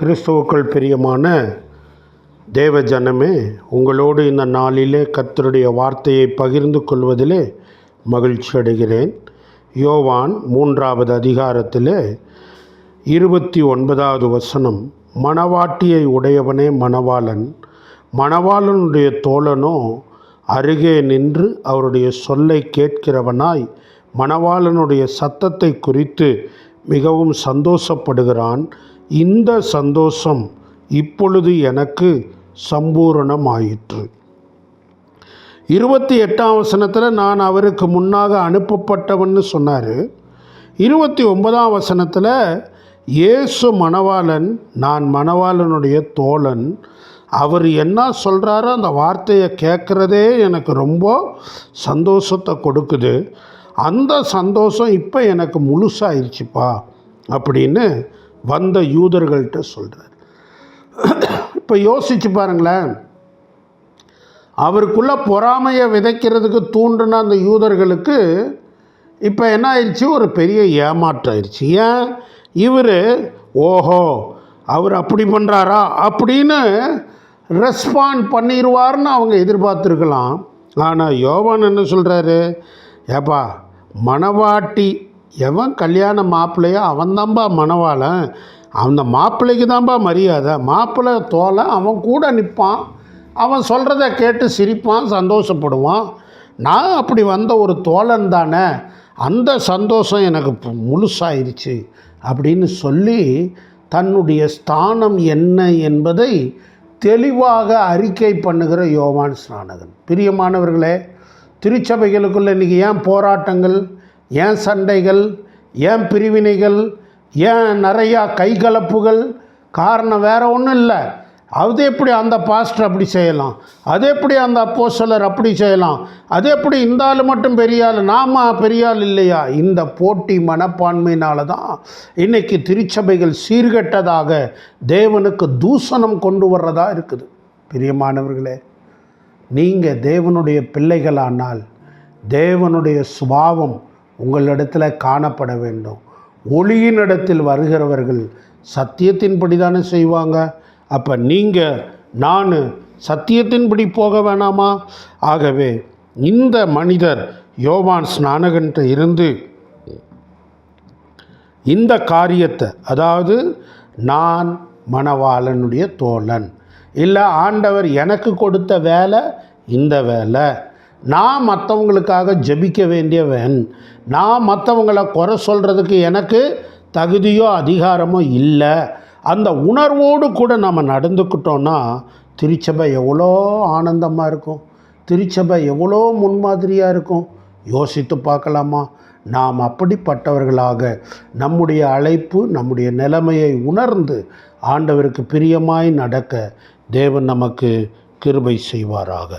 கிறிஸ்துவுக்குள் பிரியமான தேவ ஜனமே உங்களோடு இந்த நாளிலே கர்த்தருடைய வார்த்தையை பகிர்ந்து கொள்வதிலே மகிழ்ச்சி அடைகிறேன். யோவான் மூன்றாவது அதிகாரத்திலே இருபத்தி ஒன்பதாவது வசனம் மணவாட்டியை உடையவனே மணவாளன் மணவாளனுடைய தோழனோ அருகே நின்று அவருடைய சொல்லை கேட்கிறவனாய் மணவாளனுடைய சத்தத்தை குறித்து மிகவும் சந்தோஷப்படுகிறான். இந்த சந்தோஷம் இப்பொழுது எனக்கு சம்பூரணமாயிற்று. இருபத்தி எட்டாம் வசனத்தில் நான் அவருக்கு முன்னாக அனுப்பப்பட்டவன்னு சொன்னார். இருபத்தி ஒன்பதாம் வசனத்தில் இயேசு மணவாளன் நான் மணவாளனுடைய தோழன். அவர் என்ன சொல்கிறாரோ அந்த வார்த்தையை கேட்குறதே எனக்கு ரொம்ப சந்தோஷத்தை கொடுக்குது. அந்த சந்தோஷம் இப்போ எனக்கு முழுசாயிருச்சுப்பா அப்படின்னு வந்த யூதர்கள்ட்ட சொல்கிறார் இப்போ யோசிச்சு பாருங்களேன். அவருக்குள்ளே பொறாமையை விதைக்கிறதுக்கு தூண்டின அந்த யூதர்களுக்கு இப்போ என்ன ஆயிடுச்சு? ஒரு பெரிய ஏமாற்றம் ஆயிடுச்சு. ஏன்? இவர் ஓஹோ அவர் அப்படி பண்ணுறாரா அப்படின்னு ரெஸ்பாண்ட் பண்ணிடுவார்னு அவங்க எதிர்பார்த்துருக்கலாம். ஆனால் யோவான் என்ன சொல்கிறாரு ஏப்பா மணவாட்டி எவன் கல்யாண மாப்பிள்ளையோ அவன்தான்பா மணவாளன்? அந்த மாப்பிள்ளைக்கு தான்ப்பா மரியாதை? மாப்பிள்ளை தோலை அவன் கூட நிற்பான் அவன் சொல்கிறத கேட்டு சிரிப்பான் சந்தோஷப்படுவான். நான் அப்படி வந்த ஒரு தோழன் தானே. அந்த சந்தோஷம் எனக்கு பு- முழுசாயிருச்சு அப்படின்னு சொல்லி தன்னுடைய ஸ்தானம் என்ன என்பதை தெளிவாக அறிக்கை பண்ணுகிற யோவான் ஸ்நானகன். பிரியமானவர்களே திருச்சபைகளுக்குள்ளே இன்றைக்கி ஏன் போராட்டங்கள்? ஏன் சண்டைகள் ஏன் பிரிவினைகள் ஏன் நிறையா கைகலப்புகள்? காரணம் வேறு ஒன்றும் இல்லை. அது எப்படி அந்த பாஸ்டர் அப்படி செய்யலாம்? அது எப்படி அந்த அப்போசலர் அப்படி செய்யலாம்? அது எப்படி இந்த ஆள் மட்டும் பெரிய ஆள் நாம பெரிய ஆள் இல்லையா? இந்த போட்டி மனப்பான்மையினால தான் இன்றைக்கி திருச்சபைகள் சீர்கெட்டதாக தேவனுக்கு தூசணம் கொண்டு வர்றதா இருக்குது. பிரியமானவர்களே நீங்கள் தேவனுடைய பிள்ளைகளானால் தேவனுடைய சுபாவம் உங்களிடத்தில் காணப்பட வேண்டும். ஒளியின் இடத்தில் வருகிறவர்கள் சத்தியத்தின்படி தானே செய்வாங்க. அப்போ நீங்கள் நான் சத்தியத்தின்படி போக வேணாமா? ஆகவே இந்த மனிதர் யோவான் ஸ்நானகன்ட்ட இருந்து இந்த காரியத்தை அதாவது நான் மணவாளனுடைய தோழன் இல்லை ஆண்டவர் எனக்கு கொடுத்த வேலை இந்த வேலை. நான் மற்றவங்களுக்காக ஜெபிக்க வேண்டியவன். நான் மற்றவங்களை குறை சொல்கிறதுக்கு எனக்கு தகுதியோ அதிகாரமோ இல்லை. அந்த உணர்வோடு கூட நம்ம நடந்துக்கிட்டோன்னா திருச்சபை எவ்வளோ ஆனந்தமாக இருக்கும். திருச்சபை எவ்வளோ முன்மாதிரியாக இருக்கும். யோசித்து பார்க்கலாமா? நாம் அப்படிப்பட்டவர்களாக நம்முடைய அழைப்பு நம்முடைய நிலைமையை உணர்ந்து ஆண்டவருக்கு பிரியமாய் நடக்க தேவன் நமக்கு கிருபை செய்வாராக.